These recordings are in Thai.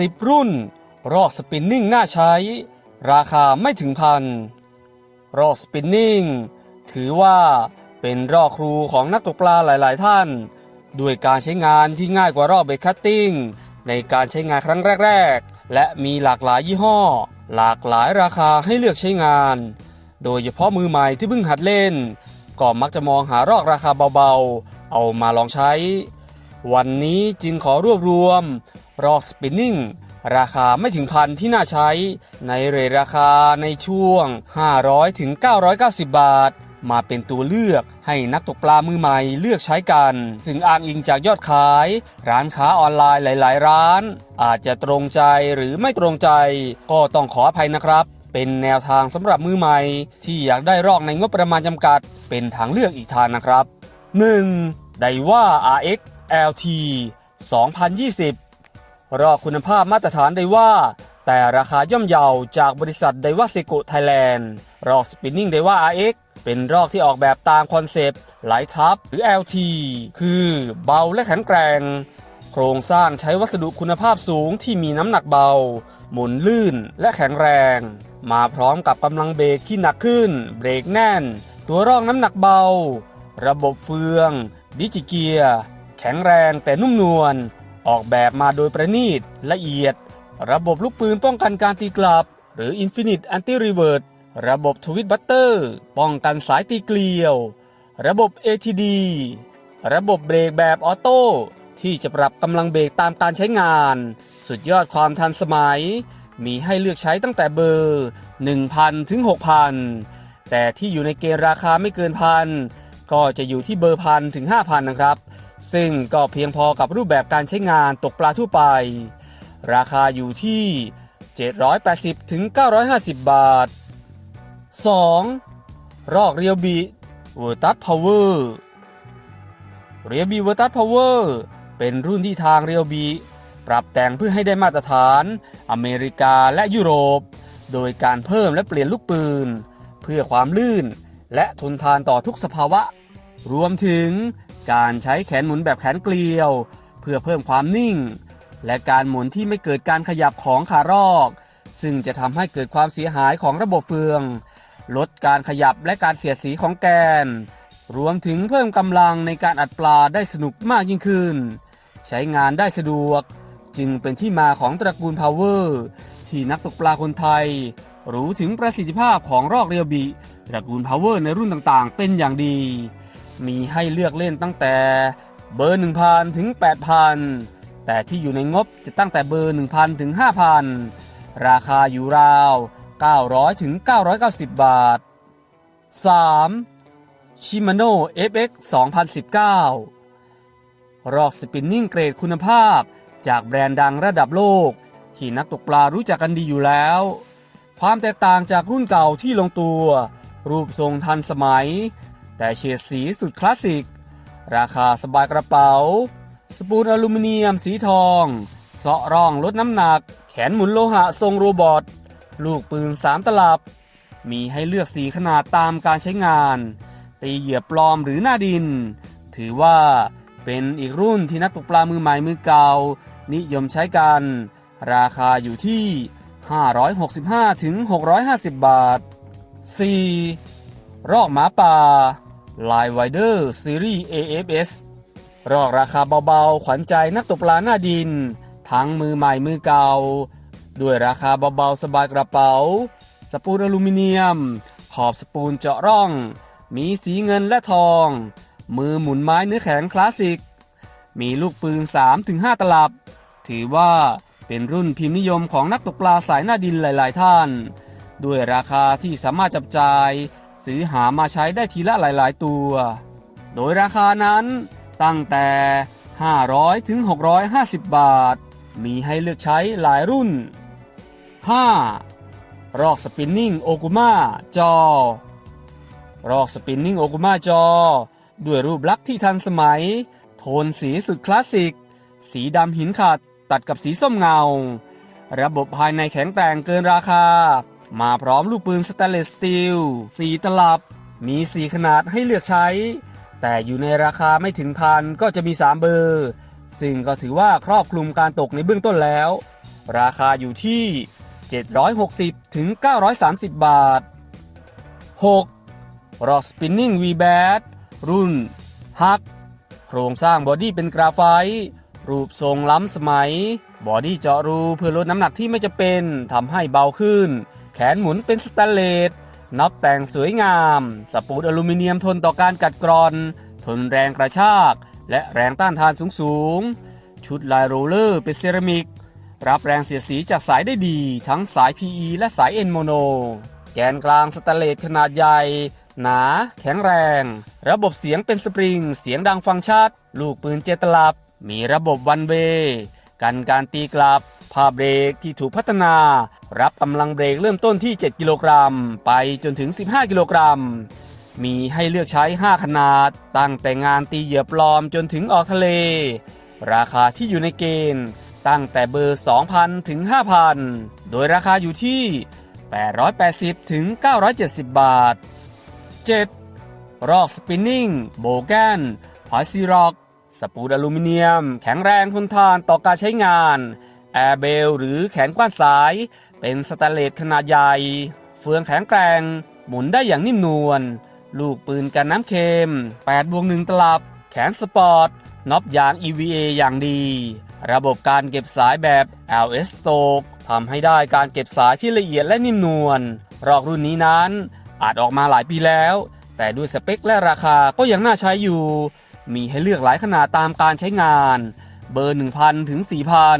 10 รุ่น รอกสปินนิ่งน่าใช้ ราคาไม่ถึงพัน รอกสปินนิ่งถือว่าเป็นรอกครูของนักตกปลาหลาย ๆ ท่าน ด้วยการใช้งานที่ง่ายกว่ารอกเบรคัตติ้งในการใช้งานครั้งแรก ๆ และมีหลากหลายยี่ห้อ หลากหลายราคาให้เลือกใช้งาน โดยเฉพาะมือใหม่ที่เพิ่งหัดเล่น ก็มักจะมองหารอกราคาเบา ๆ เอามาลองใช้ วันนี้จึงขอรวบรวมรอกสปินนิ่งราคาไม่ถึงพันที่น่าใช้ ในเรทราคาในช่วง 500ถึง990 บาท มาเป็นตัวเลือกให้นักตกปลามือใหม่เลือกใช้กัน ซึ่งอ้างอิงจากยอดขาย ร้านค้าออนไลน์หลาย ๆ ร้าน อาจจะตรงใจหรือไม่ตรงใจ ก็ต้องขออภัยนะครับ เป็นแนวทางสำหรับมือใหม่ ที่อยากได้รอกในงบประมาณจำกัด เป็นทางเลือกอีกทางนะครับ 1. ไดว่า RX LT 2020 รอกคุณภาพมาตรฐานได้ว่า แต่ราคาย่อมเยาจากบริษัทไดว่าเซโกไทยแลนด์รอกสปินนิ่งไดว่า RX เป็นรอกที่ออกแบบตามคอนเซปต์ไหลทับหรือ LT คือเบาและแข็งแกร่ง โครงสร้างใช้วัสดุคุณภาพสูงที่มีน้ำหนักเบา หมุนลื่นและแข็งแรง มาพร้อมกับกำลังเบรกที่หนักขึ้น เบรกแน่น ตัวรอกน้ำหนักเบา ระบบเฟือง ดิจิเกียร์ แข็งแรงแต่นุ่มนวล ออกแบบมาโดยประณีต ละเอียด ระบบลูกปืนป้องกันการตีกลับ หรือ Infinite Anti Reverse ระบบทวิตบัตเตอร์ ป้องกันสายตีเกลียว ระบบ ATD ระบบเบรกแบบออโต้ที่จะปรับกำลังเบรกตามการใช้งาน สุดยอดความทันสมัย มีให้เลือกใช้ตั้งแต่เบอร์ 1,000 ถึง 6,000 แต่ที่อยู่ในเกณฑ์ราคาไม่เกินพันก็จะอยู่ที่เบอร์พันถึง 5,000 นะครับ ซึ่งก็เพียงพอกับรูปแบบการใช้งานตกปลาทั่วไป ราคาอยู่ที่ 780ถึง950 บาท 2. รอกเรียวบีเวอร์ตัสพาวเวอร์เรียวบีเวอร์ตัสพาวเวอร์เป็นรุ่นที่ทางเรียวบีปรับแต่งเพื่อให้ได้มาตรฐาน อเมริกาและยุโรป โดยการเพิ่มและเปลี่ยนลูกปืน เพื่อความลื่นและทนทานต่อทุกสภาวะ รวมถึง การใช้แขนหมุนแบบแขนเกลียว เพื่อเพิ่มความนิ่ง และการหมุนที่ไม่เกิดการขยับของขารอก ซึ่งจะทำให้เกิดความเสียหายของระบบเฟือง ลดการขยับและการเสียดสีของแกน รวมถึงเพิ่มกำลังในการอัดปลาได้สนุกมากยิ่งขึ้น ใช้งานได้สะดวก จึงเป็นที่มาของตระกูลพาวเวอร์ที่นักตกปลาคนไทย รู้ถึงประสิทธิภาพของรอกเรียวบิตระกูลพาวเวอร์ในรุ่นต่างๆ เป็นอย่างดี มีให้เลือกเล่นตั้งแต่เบอร์ 1,000 ถึง 8,000 แต่ที่อยู่ในงบจะตั้งแต่เบอร์ 1,000 ถึง 5,000 ราคาอยู่ราว 900 ถึง 990 บาท 3. Shimano FX 2019 รอกสปินนิ่งเกรดคุณภาพ จากแบรนด์ดังระดับโลก ที่นักตกปลารู้จักกันดีอยู่แล้ว ความแตกต่างจากรุ่นเก่าที่ลงตัว รูปทรงทันสมัย แต่เฉดสีสุดคลาสสิก ราคาสบายกระเป๋า สปูนอลูมิเนียมสีทองเสาะร่องลดน้ำหนัก แขนหมุนโลหะทรงโรบอท ลูกปืน3ตลับ มีให้เลือกสีขนาดตามการใช้งาน ตีเหยียบปลอมหรือหน้าดิน ถือว่าเป็นอีกรุ่นที่นักตกปลามือใหม่มือเก่า นิยมใช้กัน ราคาอยู่ที่ 565ถึง650 บาท 4. รอกหมาป่า Line Wider Series AFS รอกราคาเบาๆ ขวัญใจนักตกปลาหน้าดิน ทั้งมือใหม่มือเก่า ด้วยราคาเบาๆ สบายกระเป๋า สปูนอลูมิเนียม ขอบสปูนเจาะร่อง มีสีเงินและทอง มือหมุนไม้เนื้อแข็งคลาสสิก มีลูกปืน 3-5 ตลับ ถือว่าเป็นรุ่นพิมพ์นิยมของนักตกปลาสายหน้าดินหลาย ๆ ท่าน ด้วยราคาที่สามารถจับจ่าย ซื้อหามาใช้ได้ทีละหลายๆ ตัว โดยราคานั้นตั้งแต่ 500 ถึง 650 บาท มีให้เลือกใช้หลายรุ่น 5. รอกสปินนิ่งโอกุมาจอ รอกสปินนิ่งโอกุมาจอ ด้วยรูปลักษณ์ที่ทันสมัย โทนสีสุดคลาสสิก สีดำหินขัดตัดกับสีส้มเงา ระบบภายในแข็งแกร่งเกินราคา มาพร้อมลูกปืนสแตนเลสสตีลสีตลับ มีสีขนาดให้เลือกใช้ แต่อยู่ในราคาไม่ถึงพันก็จะมี 3 เบอร์ ซึ่งก็ถือว่าครอบคลุมการตกในเบื้องต้นแล้ว ราคาอยู่ที่ 760 ถึง 930 บาท 6. รอสปินนิ่ง V b a t รุ่นฮัก โครงสร้างบอดี้เป็นกราไฟต์รูปทรงล้ำสมัย บอดี้เจาะรูเพื่อลดน้ำหนักที่ไม่จะเป็นทำให้เบาขึ้น แขนหมุนเป็นสแตนเลสน็อปแต่งสวยงาม สปูดอลูมิเนียมทนต่อการกัดกร่อน ทนแรงกระชาก และแรงต้านทานสูงสูงๆชุดลายโรลเลอร์เป็นเซรามิก รับแรงเสียดสีจากสายได้ดี ทั้งสาย PE และสาย N โมโน แกนกลางสแตนเลสขนาดใหญ่ หนา แข็งแรง ระบบเสียงเป็นสปริง เสียงดังฟังชัด ลูกปืนเจตลับ มีระบบวันเว กันการตีกลับ ผ้าเบรกที่ถูกพัฒนา รับกำลังเบรกเริ่มต้นที่ 7 กิโลกรัม ไปจนถึง 15 กิโลกรัม มีให้เลือกใช้ 5 ขนาด ตั้งแต่งานตีเหยื่อปลอมจนถึงออกทะเล ราคาที่อยู่ในเกณฑ์ ตั้งแต่เบอร์ 2,000 ถึง 5,000 โดยราคาอยู่ที่ 880 ถึง 970 บาท 7. รอกสปินนิ่งโบแกนพอยซีร็อกสปูดอลูมิเนียม แข็งแรงทนทานต่อการใช้งาน แอร์เบลหรือแขนกว้านสาย เป็นสแตนเลสขนาดใหญ่ เฟืองแข็งแกร่ง หมุนได้อย่างนิ่มนวล ลูกปืนกันน้ำเค็ม8บวก1ตลับ แขนสปอร์ตน็อปยาง EVA อย่างดี ระบบการเก็บสายแบบ LS s t o k ทำให้ได้การเก็บสายที่ละเอียดและนิ่มนวล รอกรุ่นนี้นั้น อาจออกมาหลายปีแล้ว แต่ด้วยสเปคและราคาก็ยังน่าใช้อยู่ มีให้เลือกหลายขนาดตามการใช้งาน เบอร์ 1,000 ถึง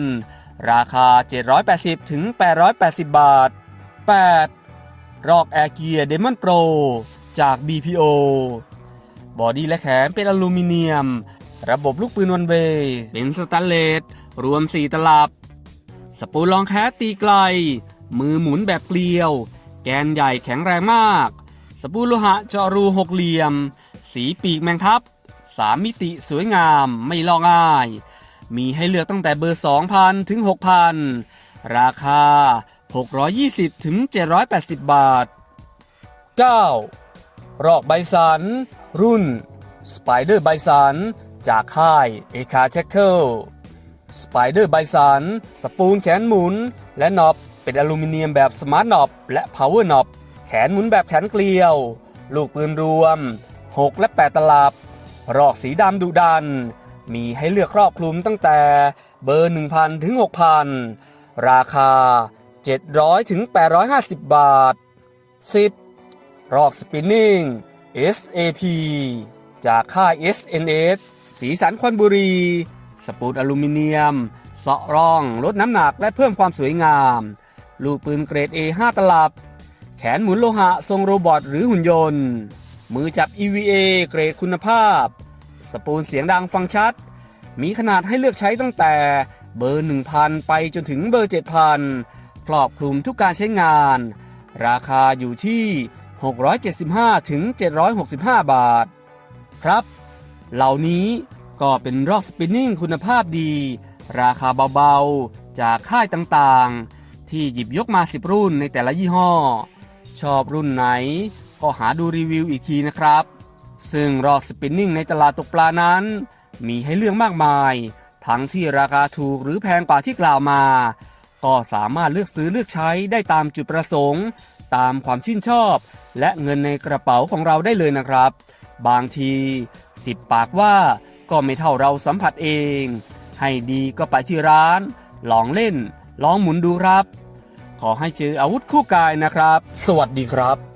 4,000 ราคา 780 ถึง 880 บาท 8. รอกแอร์เกียร์เดมอนโปรจาก BPO บอดี้และแขนเป็นอลูมิเนียม ระบบลูกปืนวันเวย์เป็นสแตนเลส รวม 4 ตลับ สปูลองแคสตีไกล มือหมุนแบบเกลียว แกนใหญ่แข็งแรงมาก สปูลโลหะเจาะรูหกเหลี่ยม สีปีกแมงทับ สามมิติสวยงามไม่ลอกง่าย มีให้เลือกตั้งแต่เบอร์ 2,000 ถึง 6,000 ราคา 620 ถึง 780 บาท 9. รอกใบสัน รุ่น Spider ใบสัน จากค่ายเอคาเทคเกิลสไปเดอร์ไบสัน สปูลแขนหมุน และน็อปเป็นอลูมิเนียมแบบสมาร์ทน็อปและพาวเวอร์น็อปแขนหมุนแบบแขนเกลียว ลูกปืนรวม 6 และ 8 ตลับ รอกสีดำดุดัน มีให้เลือกครอบคลุมตั้งแต่เบอร์ 1,000 ถึง 6,000 ราคา 700 ถึง 850 บาท 10. รอกสปินนิ่ง SAP จากค่าย SNS สีสันควันบุรี สปูดอลูมิเนียมเสาะร่อง ลดน้ำหนักและเพิ่มความสวยงาม ลูกปืนเกรด A 5 ตลับ แขนหมุนโลหะ ทรงโรบอทหรือหุ่นยนต์ มือจับ EVA เกรดคุณภาพ สปูลเสียงดังฟังชัด มีขนาดให้เลือกใช้ตั้งแต่เบอร์ 1,000 ไปจนถึงเบอร์ 7,000 ครอบคลุมทุกการใช้งาน ราคาอยู่ที่ 675 ถึง 765 บาท ครับ เหล่านี้ก็เป็นรอกสปินนิ่งคุณภาพดี ราคาเบาๆ จากค่ายต่างๆ ที่หยิบยกมา 10 รุ่นในแต่ละยี่ห้อ ชอบรุ่นไหนก็หาดูรีวิวอีกทีนะครับ ซึ่งรอกสปินนิ่งในตลาดตกปลานั้น มีให้เลือกมากมาย ทั้งที่ราคาถูกหรือแพงกว่าที่กล่าวมา ก็สามารถเลือกซื้อเลือกใช้ได้ตามจุดประสงค์ ตามความชื่นชอบ และเงินในกระเป๋าของเราได้เลยนะครับ บางที10ปากว่าก็ไม่เท่าเราสัมผัสเอง ให้ดีก็ไปที่ร้าน ลองเล่น ลองหมุนดูครับ ขอให้เจออาวุธคู่กายนะครับ สวัสดีครับ